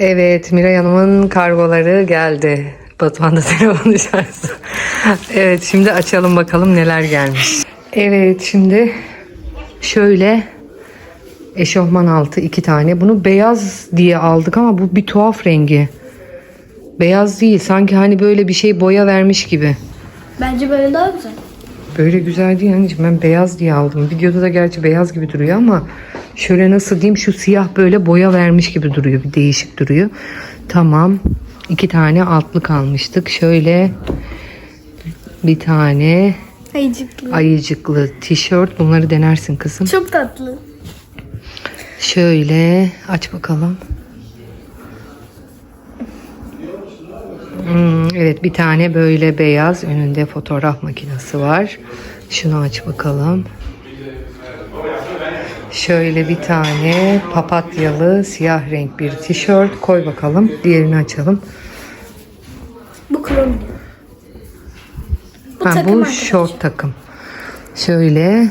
Evet, Miray Hanım'ın kargoları geldi. Batuhan da telefonu şarjı. evet, şimdi açalım bakalım neler gelmiş. Evet, şimdi şöyle eşofman altı iki tane. Bunu beyaz diye aldık ama bu bir tuhaf rengi. Beyaz değil, sanki hani böyle bir şey boya vermiş gibi. Bence böyle daha güzel. Böyle güzel değil anneciğim ben beyaz diye aldım. Videoda da gerçi beyaz gibi duruyor ama şöyle nasıl diyeyim şu siyah böyle boya vermiş gibi duruyor. Bir değişik duruyor. Tamam. iki tane altlık almıştık. Şöyle bir tane Ayıcıklı. ayıcıklı tişört. Bunları denersin kızım. Çok tatlı. Şöyle aç bakalım. Hmm, evet bir tane böyle beyaz önünde fotoğraf makinesi var. Şunu aç bakalım. Şöyle bir tane papatyalı siyah renk bir tişört koy bakalım. Diğerini açalım. Bu krom. Bu Ha, takım bu arkadaşlar. şort takım. Şöyle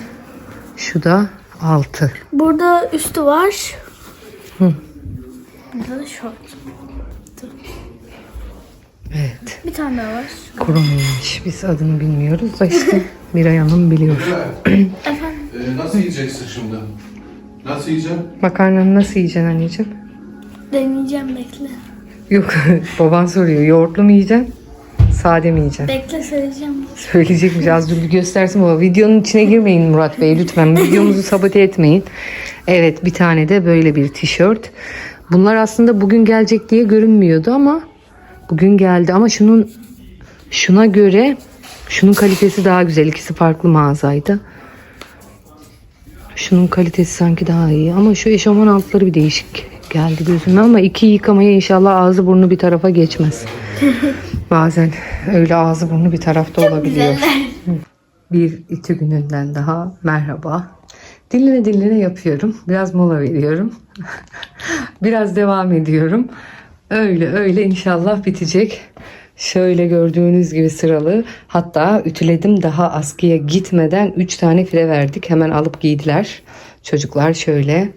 şu da altı. Burada üstü var. Hı. Burada da şort. Evet. Bir tane daha var. Kurumuymuş. Biz adını bilmiyoruz da işte Miray Hanım biliyor. Ee, nasıl yiyeceksin şimdi? Nasıl yiyeceksin? Makarnanı nasıl yiyeceksin anneciğim? Deneyeceğim bekle. Yok baban soruyor. Yoğurtlu mu yiyeceksin? Sade mi yiyeceksin? Bekle söyleyeceğim. Söyleyecekmiş az dur bir göstersin baba. Videonun içine girmeyin Murat Bey lütfen. Videomuzu sabote etmeyin. Evet bir tane de böyle bir tişört. Bunlar aslında bugün gelecek diye görünmüyordu ama bugün geldi. Ama şunun şuna göre şunun kalitesi daha güzel. İkisi farklı mağazaydı. Şunun kalitesi sanki daha iyi ama şu eşofman altları bir değişik geldi gözüme ama iki yıkamaya inşallah ağzı burnu bir tarafa geçmez. Bazen öyle ağzı burnu bir tarafta olabiliyor. Bir iki gününden daha merhaba. Dinlene dinlene yapıyorum. Biraz mola veriyorum. Biraz devam ediyorum. Öyle öyle inşallah bitecek. Şöyle gördüğünüz gibi sıralı. Hatta ütüledim daha askıya gitmeden 3 tane file verdik. Hemen alıp giydiler. Çocuklar şöyle.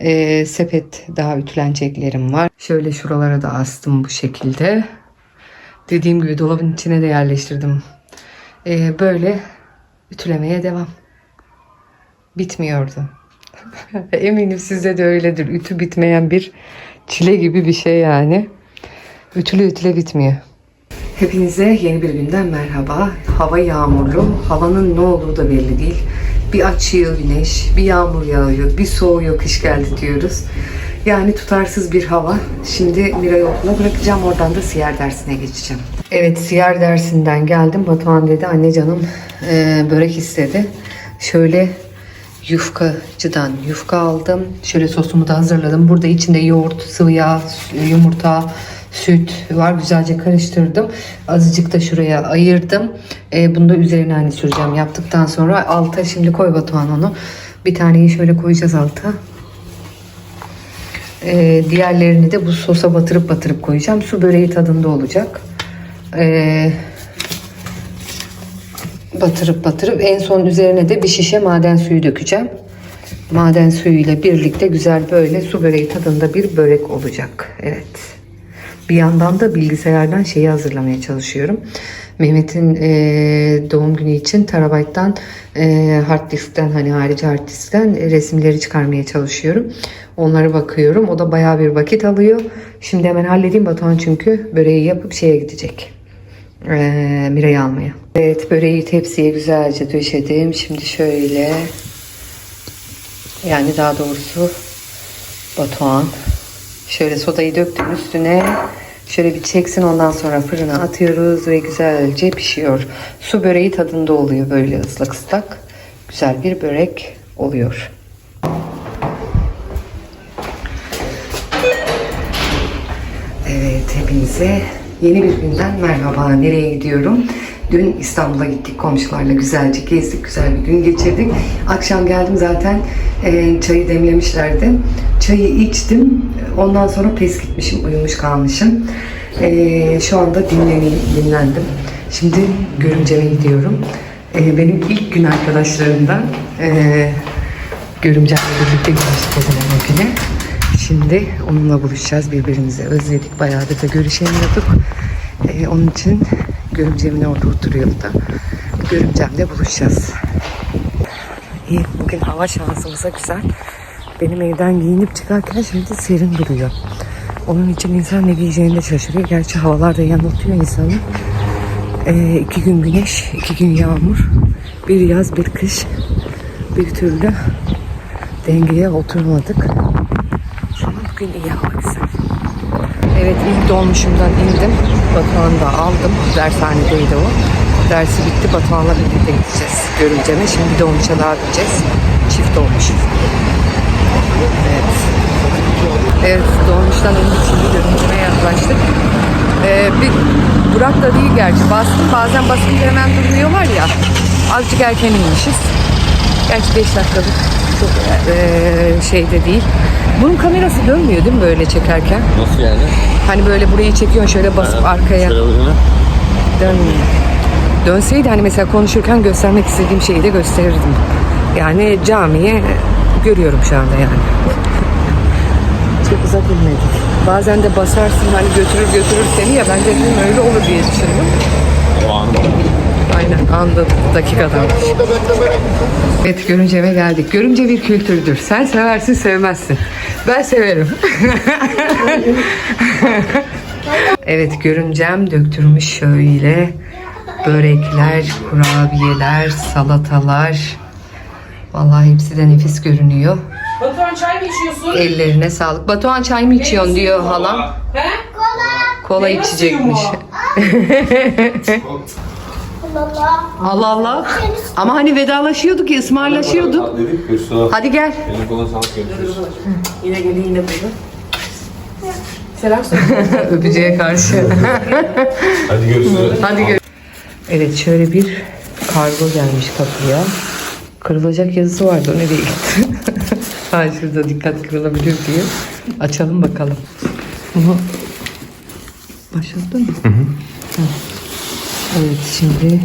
Ee, sepet daha ütüleneceklerim var. Şöyle şuralara da astım bu şekilde. Dediğim gibi dolabın içine de yerleştirdim. Ee, böyle ütülemeye devam. Bitmiyordu. Eminim sizde de öyledir. Ütü bitmeyen bir çile gibi bir şey yani. Ütüle ütüle bitmiyor. Hepinize yeni bir günden merhaba. Hava yağmurlu. Havanın ne olduğu da belli değil. Bir açıyor güneş, bir yağmur yağıyor, bir soğuyor kış geldi diyoruz. Yani tutarsız bir hava. Şimdi Mira'yı okula bırakacağım. Oradan da siyer dersine geçeceğim. Evet siyer dersinden geldim. Batuhan dedi anne canım e, börek istedi. Şöyle yufkacıdan yufka aldım. Şöyle sosumu da hazırladım. Burada içinde yoğurt, sıvı yağ, yumurta, süt var. Güzelce karıştırdım. Azıcık da şuraya ayırdım. Ee, bunu da üzerine hani süreceğim. Yaptıktan sonra alta şimdi koy Batuhan onu. Bir taneyi şöyle koyacağız alta. Ee, diğerlerini de bu sosa batırıp batırıp koyacağım. Su böreği tadında olacak. Ee, batırıp batırıp en son üzerine de bir şişe maden suyu dökeceğim. Maden suyu ile birlikte güzel böyle su böreği tadında bir börek olacak. Evet. Bir yandan da bilgisayardan şeyi hazırlamaya çalışıyorum. Mehmet'in e, doğum günü için terabayttan e, hard diskten hani harici hard diskten e, resimleri çıkarmaya çalışıyorum. Onlara bakıyorum. O da bayağı bir vakit alıyor. Şimdi hemen halledeyim Batuhan çünkü böreği yapıp şeye gidecek. E, Mira'yı almaya. Evet böreği tepsiye güzelce döşedim. Şimdi şöyle yani daha doğrusu Batuhan Şöyle sodayı döktüm üstüne. Şöyle bir çeksin ondan sonra fırına atıyoruz ve güzelce pişiyor. Su böreği tadında oluyor böyle ıslak ıslak. Güzel bir börek oluyor. Evet hepinize yeni bir günden merhaba. Nereye gidiyorum? Dün İstanbul'a gittik komşularla güzelce gezdik, güzel bir gün geçirdik. Akşam geldim zaten e, çayı demlemişlerdi. Çayı içtim. Ondan sonra pes gitmişim, uyumuş kalmışım. E, şu anda dinleneyim, dinlendim. Şimdi görümceme gidiyorum. E, benim ilk gün arkadaşlarımdan e, görümcemle birlikte gitmiştik o güne. Şimdi onunla buluşacağız. Birbirimizi özledik. Bayağıdır da görüşemiyorduk. Ee, onun için görümcemin orada oturuyordu da. Görümcemle buluşacağız. İyi. Bugün hava şansımıza güzel. Benim evden giyinip çıkarken şimdi serin duruyor. Onun için insan ne giyeceğini de şaşırıyor. Gerçi havalar da yanıltıyor insanı. Ee, iki gün güneş, iki gün yağmur. Bir yaz, bir kış. Bir türlü dengeye oturmadık. Ama bugün iyi hava güzel. Evet ilk dolmuşumdan indim. Batuhan'ı da aldım. Dershanedeydi o. Dersi bitti. Batuhan'la birlikte gideceğiz. Görümceme. Şimdi dolmuşa daha bineceğiz. Çift dolmuş. Evet. Evet dolmuştan indik şimdi görümceme yaklaştık. Ee, bir Burak da değil gerçi. Bastım. Bazen basınca hemen durmuyorlar ya. Azıcık erken inmişiz. Gerçi 5 dakikalık çok eee şeyde değil. Bunun kamerası dönmüyor değil mi böyle çekerken? Nasıl yani? Hani böyle burayı çekiyorsun şöyle basıp arkaya Şöyle böyle mi? dönmüyor. Dönseydi hani mesela konuşurken göstermek istediğim şeyi de gösterirdim. Yani camiye görüyorum şu anda yani. Çok uzak inmedik. Bazen de basarsın hani götürür götürür seni ya ben de dedim öyle olur diye düşündüm. O an. Aynen anda dakikadanmış. Evet görünce eve geldik. Görünce bir kültürdür. Sen seversin sevmezsin. Ben severim. evet görümcem döktürmüş şöyle börekler, kurabiyeler, salatalar. Vallahi hepsi de nefis görünüyor. Batuhan çay mı içiyorsun? Ellerine sağlık. Batuhan çay mı içiyorsun diyor halam. He? Kola Meyve içecekmiş. Baba. Allah Allah. Ama hani vedalaşıyorduk ya ısmarlaşıyorduk. Hadi gel. Benim koluna sağlık görüşürüz. Yine gelin yine burada. Selam söyle. Öpücüğe karşı. Hadi görüşürüz. Hadi gör. Evet şöyle bir kargo gelmiş kapıya. Kırılacak yazısı vardı o nereye gitti? ha şurada dikkat kırılabilir diye. Açalım bakalım. Bunu başlattın mı? Hı hı. Evet şimdi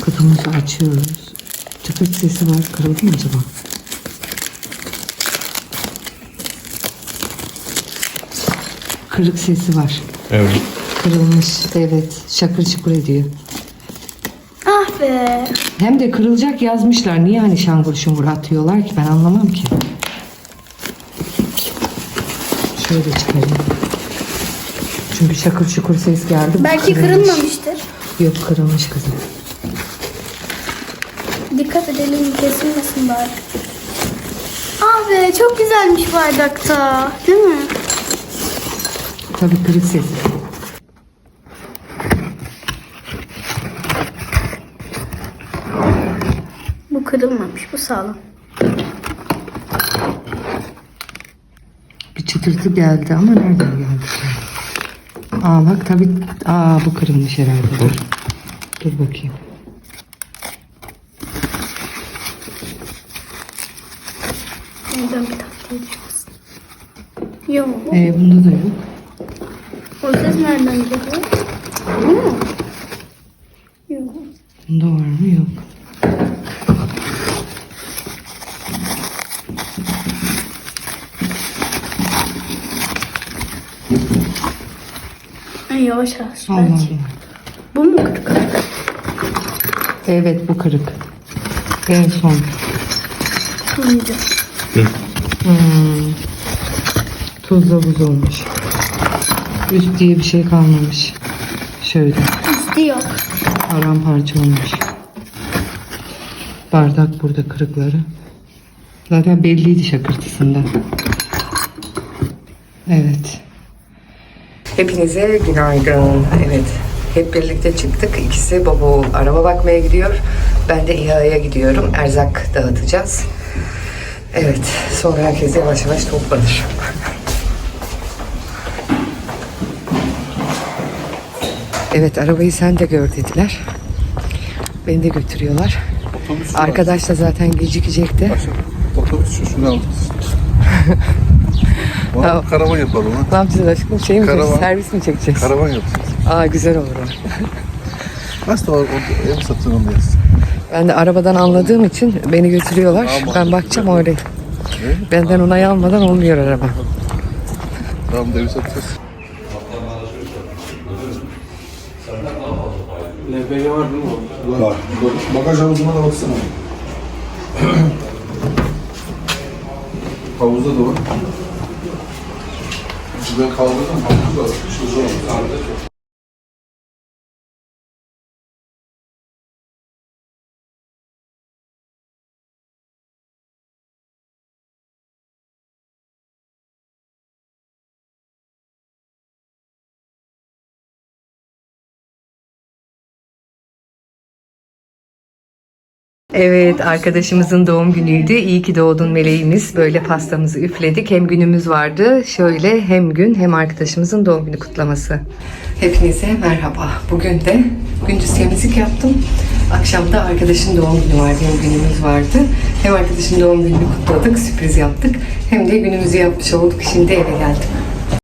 kutumumuzu açıyoruz. Tıkırt sesi var. Kırıldı mı acaba? Kırık sesi var. Evet. Kırılmış. Evet. Şakır şukur ediyor. Ah be. Hem de kırılacak yazmışlar. Niye hani şangır şungur atıyorlar ki ben anlamam ki. Şöyle çıkarayım. Çünkü şakır şukur ses geldi. Bu Belki kırılmış. kırılmamıştır. Yok kırılmış kızım. Dikkat edelim kesilmesin bari. Ah be çok güzelmiş bardakta. Değil mi? Tabii kırık ses. Kırılmamış. Bu sağlam. Bir çıtırtı geldi ama nereden geldi? Aa bak tabii. Aa bu kırılmış herhalde. Dur. Dur bakayım. Neden bir tatlı? Yok. Ee, bunda da yok. O ses nereden geliyor? Bu mu? Yok. Bunda var mı? Yok. Yavaş yavaş. Allah bence. Allah. Bu mu kırık? Evet bu kırık. En son. Turuncu. Hmm. Tuzla buz olmuş. Üst diye bir şey kalmamış. Şöyle Üstü yok. paramparça olmuş. Bardak burada kırıkları. Zaten belliydi şakırtısından. Evet. Hepinize günaydın. Evet. Hep birlikte çıktık. İkisi baba oğul araba bakmaya gidiyor. Ben de İHA'ya gidiyorum. Erzak dağıtacağız. Evet. Sonra herkes yavaş yavaş toplanır. Evet arabayı sen de gör dediler. Beni de götürüyorlar. Otobüs Arkadaş da zaten gecikecekti. Otobüs şu Bana karavan yapalım ha. Ne yapacağız aşkım? Şey mi Karavan. çekeceğiz? Servis mi çekeceğiz? Karavan yapacağız. Aa güzel olur o. Nasıl o, o ev satın alacağız? Ben de arabadan anladığım için beni götürüyorlar. Aman. Ben bakacağım oraya. Benden onay almadan olmuyor araba. Tamam devi satacağız. LPG var değil mi? Var. Bagaj havuzuna da baksana. Havuzda da var. Ben kaldırdım. Havuzda var. Şu zor. Evet arkadaşımızın doğum günüydü. İyi ki doğdun meleğimiz. Böyle pastamızı üfledik. Hem günümüz vardı. Şöyle hem gün hem arkadaşımızın doğum günü kutlaması. Hepinize merhaba. Bugün de gündüz temizlik yaptım. Akşam da arkadaşın doğum günü vardı. Hem günümüz vardı. Hem arkadaşın doğum gününü kutladık. Sürpriz yaptık. Hem de günümüzü yapmış olduk. Şimdi eve geldim.